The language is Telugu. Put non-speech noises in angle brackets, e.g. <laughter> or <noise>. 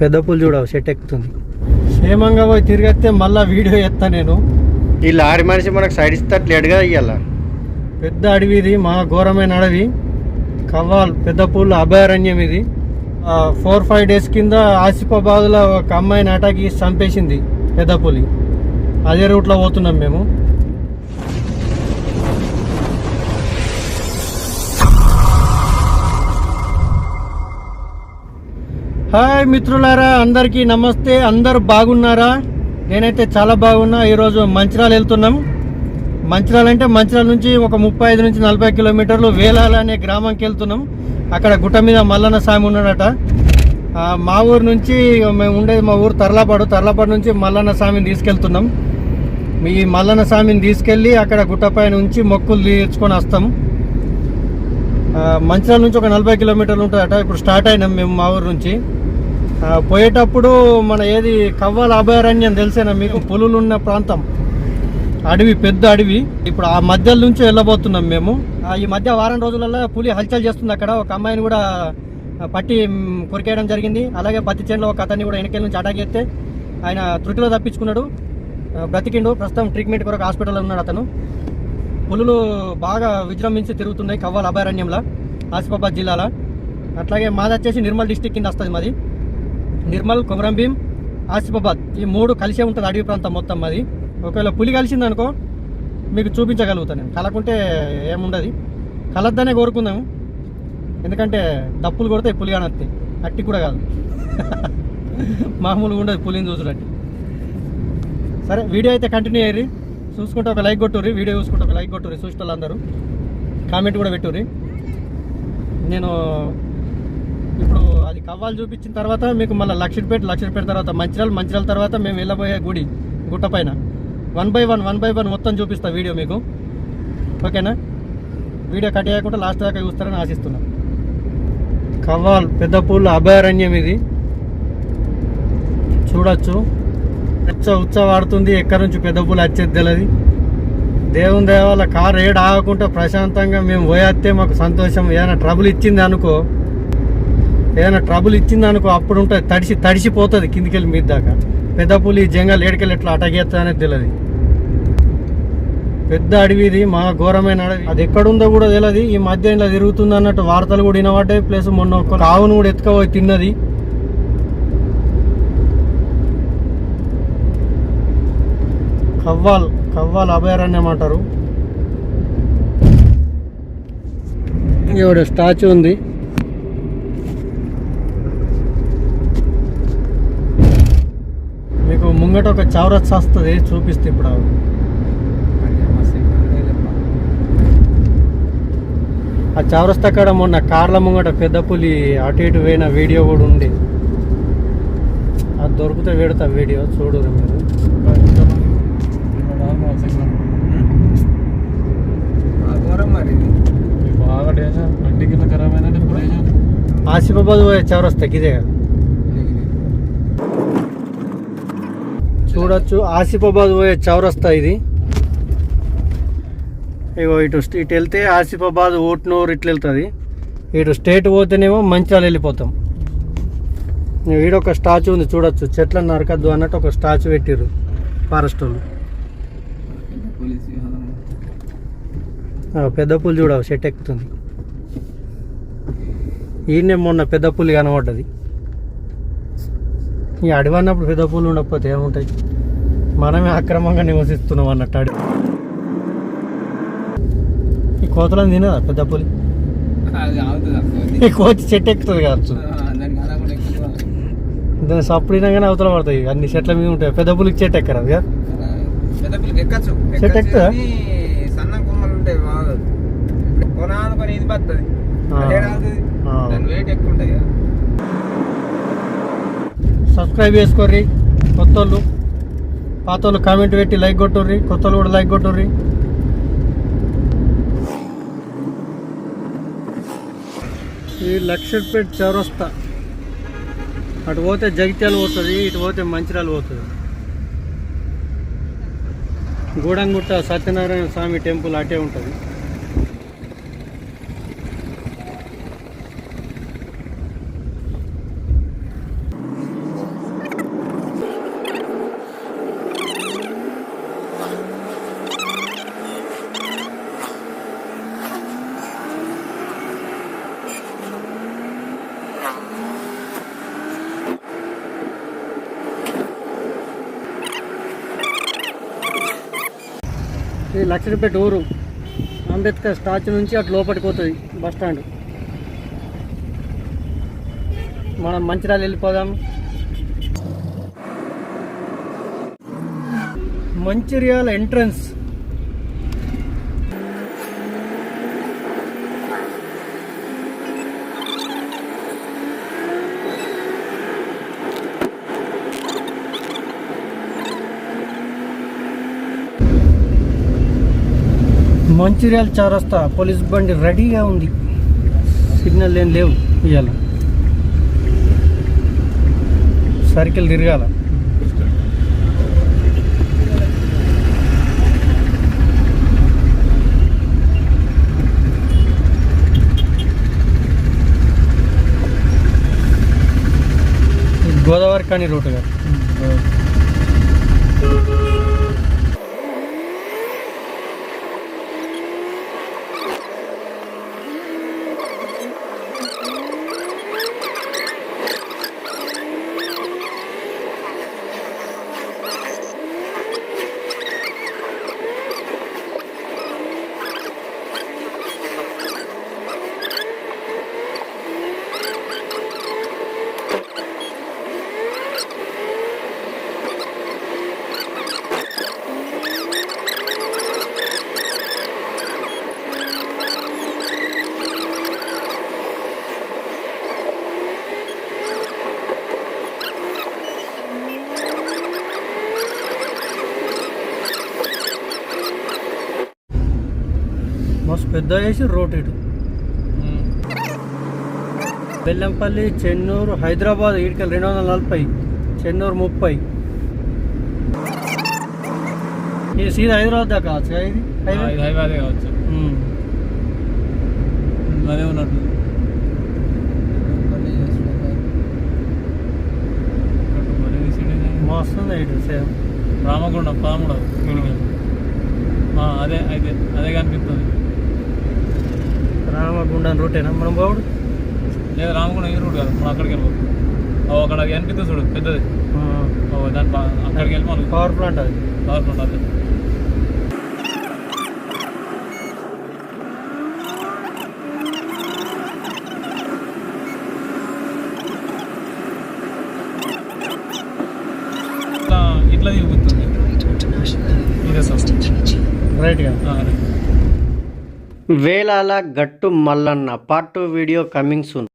పెద్ద పుల్ చూడవు సెట్ ఎక్కుతుంది. క్షేమంగా పోయి తిరిగితే మళ్ళా వీడియో ఎత్తా నేను. ఈ లారీ మనిషి మనకు సైడ్ ఇస్తే అట్లేడుగా ఇయ్యాల. పెద్ద అడవి ఇది మహా ఘోరమైన అడవి. కవ్వాల్ పెద్ద పూల అభయారణ్యం ఇది. ఫోర్ ఫైవ్ డేస్ కింద ఆసిఫాబాద్లో ఒక అమ్మాయిని అటాక్ చంపేసింది పెద్ద పులి. అదే రూట్లో పోతున్నాం మేము. హాయ్ మిత్రులారా అందరికీ నమస్తే. అందరు బాగున్నారా? నేనైతే చాలా బాగున్నా. ఈరోజు మంచిరాలు వెళ్తున్నాం. మంచిరాలు అంటే మంచిరాల నుంచి ఒక ముప్పై ఐదు నుంచి నలభై కిలోమీటర్లు వేలాల అనే గ్రామంకి వెళ్తున్నాం. అక్కడ గుట్ట మీద మల్లన్న స్వామి ఉన్నాడట. మా ఊరు నుంచి మేము ఉండేది మా ఊరు తర్లాపాడు. తర్లాపాడు నుంచి మల్లన్న స్వామిని తీసుకెళ్తున్నాం. మీ మల్లన్న స్వామిని తీసుకెళ్ళి అక్కడ గుట్టపైన ఉంచి మొక్కులు తీర్చుకొని వస్తాం. మంచిరాల నుంచి ఒక నలభై కిలోమీటర్లు ఉంటుందట. ఇప్పుడు స్టార్ట్ అయినాం మేము మా ఊరు నుంచి. పోయేటప్పుడు మన ఏది కవ్వాల అభయారణ్యం తెలిసేనా మీకు? పులులు ఉన్న ప్రాంతం. అడవి పెద్ద అడవి. ఇప్పుడు ఆ మధ్యల నుంచి వెళ్ళబోతున్నాం మేము. ఈ మధ్య వారం రోజులలో పులి హల్చల్ చేస్తుంది అక్కడ. ఒక అమ్మాయిని కూడా పట్టి కొరికేయడం జరిగింది. అలాగే పత్తి చేనులో ఒక అతన్ని కూడా వెనకాల నుంచి అటాక్ చేస్తే ఆయన త్రుటిలో తప్పించుకున్నాడు. బ్రతికిండు. ప్రస్తుతం ట్రీట్మెంట్ కొరకు హాస్పిటల్లో ఉన్నాడు అతను. పులులు బాగా విజృంభించి తిరుగుతున్నాయి కవ్వాల అభయారణ్యంలో ఆసిఫాబాద్ జిల్లాలో. అట్లాగే మాది వచ్చేసి నిర్మల్ డిస్టిక్ కింద వస్తుంది మాది. నిర్మల్ కొమరంభీం ఆసిఫాబాద్ ఈ మూడు కలిసే ఉంటుంది అడవి ప్రాంతం మొత్తం మాది ఒకవేళ పులి కలిసిందనుకో మీకు చూపించగలుగుతాను నేను. కలకుంటే ఏముండదు. కలద్దనే కోరుకుందాము. ఎందుకంటే డప్పులు కొడితే పులి కానత్తాయి అట్టి కూడా కాదు. <laughs> మామూలుగా ఉండదు పులిని చూసినట్టు సరే వీడియో అయితే కంటిన్యూ అయ్యి చూసుకుంటే ఒక లైక్ కొట్టుర్రి వీడియో చూసుకుంటే ఒక లైక్ కొట్టుర్రి చూసిన వాళ్ళందరూ కామెంట్ కూడా పెట్టుర్రి. నేను ఇప్పుడు అది కవ్వాలు చూపించిన తర్వాత మీకు మళ్ళీ లక్షపేట లక్షపేట తర్వాత మంచిర్యాల మంచిర్యాల తర్వాత మేము వెళ్ళబోయే గుడి గుట్ట పైన. One by one one by one మొత్తం చూపిస్తా వీడియో మీకు. ఓకేనా? వీడియో కట్ చేయకుండా లాస్ట్ దాకా చూస్తారని ఆశిస్తున్నా. కవ్వాల్ పెద్ద పూల అభయారణ్యం ఇది. చూడొచ్చు. ఉచ్చ ఉచ్చ వాడుతుంది. ఎక్కడి నుంచి పెద్ద పూలు వచ్చేది తెలియదు దేవుని దేవాల కారు ఏడు ఆగకుండా ప్రశాంతంగా మేము పోయేస్తే మాకు సంతోషం. ఏదైనా ట్రబుల్ ఇచ్చింది అనుకో ఏదైనా ట్రబుల్ ఇచ్చింది అనుకో అప్పుడు ఉంటుంది. తడిసి తడిసిపోతుంది కిందికెళ్ళి మీద దాకా. పెద్ద పులి జంగల్ ఏడుకెళ్ళి ఎట్లా అటగేస్తా తెలియదు పెద్ద అడవి ఇది మా ఘోరమైన అడవి. అది ఎక్కడుందో కూడా తెలియదు ఈ మధ్య ఇలా తిరుగుతుంది అన్నట్టు వార్తలు కూడా వినబడ్డాయి. ప్లస్ మొన్న ఒక ఆవును కూడా ఎత్తుకపోయి తిన్నది. కవ్వాల్ కవ్వాల్ అభయారణ్యం అంటారు. ఇక్కడ స్టాచ్యూ ఉంది మీకు ముంగట ఒక చౌరస్ వస్తుంది చూపిస్తే ఇప్పుడు. ఆ చౌరస్తా కాడ మొన్న కార్ల ముంగట పెద్ద పులి అటు ఇటు పోయిన వీడియో కూడా ఉంది. అది దొరికితే పెడతా వీడియో చూడు మీరు. ఆసిఫాబాద్ పోయే చౌరస్తా ఇదే కదా. చూడొచ్చు. ఆసిఫాబాద్ పోయే చౌరస్తా ఇది. ఇగో ఇటు ఇటు వెళ్తే ఆసిఫాబాద్ ఓట్నూరు ఇట్లా వెళ్తుంది. ఇటు స్టేట్ పోతేనేమో మంచిర్యాల వెళ్ళిపోతాం. ఈడ ఒక స్టాచ్యూ ఉంది చూడొచ్చు. చెట్లను నరకద్దు అన్నట్టు ఒక స్టాచ్యూ పెట్టిర్రు ఫారెస్ట్ వాళ్ళు. పెద్ద పులి చూడవు చెట్టు ఎక్కుతుంది. ఈయనే మొన్న పెద్ద పులి కనబడ్డది. ఈ అడవి అన్నప్పుడు పెద్ద పూలు ఉండకపోతే ఏముంటాయి? మనమే అక్రమంగా నివసిస్తున్నాం అన్నట్టు అడవి. ఈ కోతలను తినదా పెద్ద పులి? ఈ కోతి చెట్టు ఎక్కుతుంది కావచ్చు. దాన్ని సప్పుడినాగానే అవతల పడతాయి. అన్ని చెట్ల మీద ఉంటాయి. పెద్ద పులికి చెట్టు ఎక్కరాదు కదా చెట్టు ఎక్కుతా? కానీ సన్న కొమ్మలు ఉంటాయి ఇది పడుతుంది. దాని వెయిట్ ఎక్కువ ఉంటాయి కదా. సబ్స్క్రైబ్ చేసుకోర్రి కొత్త వాళ్ళు పాత వాళ్ళు కామెంట్ పెట్టి లైక్ కొట్టుర్రి కొత్త వాళ్ళు కూడా లైక్ కొట్టుర్రి. ఈ లక్షపేట చౌరస్తా. అటు పోతే జగిత్యాలు పోతుంది ఇటు పోతే మంచిర్యాల పోతుంది. గూడంగుట్ట సత్యనారాయణ స్వామి టెంపుల్ అటే ఉంటుంది. ఇది లక్షడిపేట ఊరు అంబేద్కర్ స్టాచ్యూ నుంచి అటు లోపలికి పోతుంది బస్ స్టాండ్. మనం మంచిర్యాల వెళ్ళిపోదాం. మంచిర్యాల ఎంట్రన్స్ మంచిర్యాల చారస్తా పోలీస్ బండి రెడీగా ఉంది. సిగ్నల్ ఏం లేవు ఇవాళ సర్కిల్ తిరగాల. గోదావరి కానీ రోడ్డు గారు పెద్ద వేసి రోడ్ ఇటు. బెల్లంపల్లి చెన్నూరు హైదరాబాద్ ఈడికల్ రెండు వందల నలభై చెన్నూరు ముప్పై. ఇది సీదా హైదరాబాద్ దాకా కావచ్చు ఇది? అదే కావచ్చు. అదే ఉన్నట్టు. ఇటు సేమ్. రామగుండం పదమూడు ఆ, అదే అయితే అదే కనిపిస్తుంది. రామగుండం రూటేనా? మనం బావుడు లేదు రామగుండం ఈ రూట్ కాదు. మనం అక్కడికి వెళ్ళిపోతాం ఓ అక్కడ కనిపిస్తుంది చూడు పెద్దది. దాని అక్కడికి వెళ్ళి మనకు పవర్ ప్లాంట్ అది. పవర్ ప్లాంట్ అదే. ఇట్లా సార్. రైట్గా అదే. Velala Gattu Mallanna part two video coming soon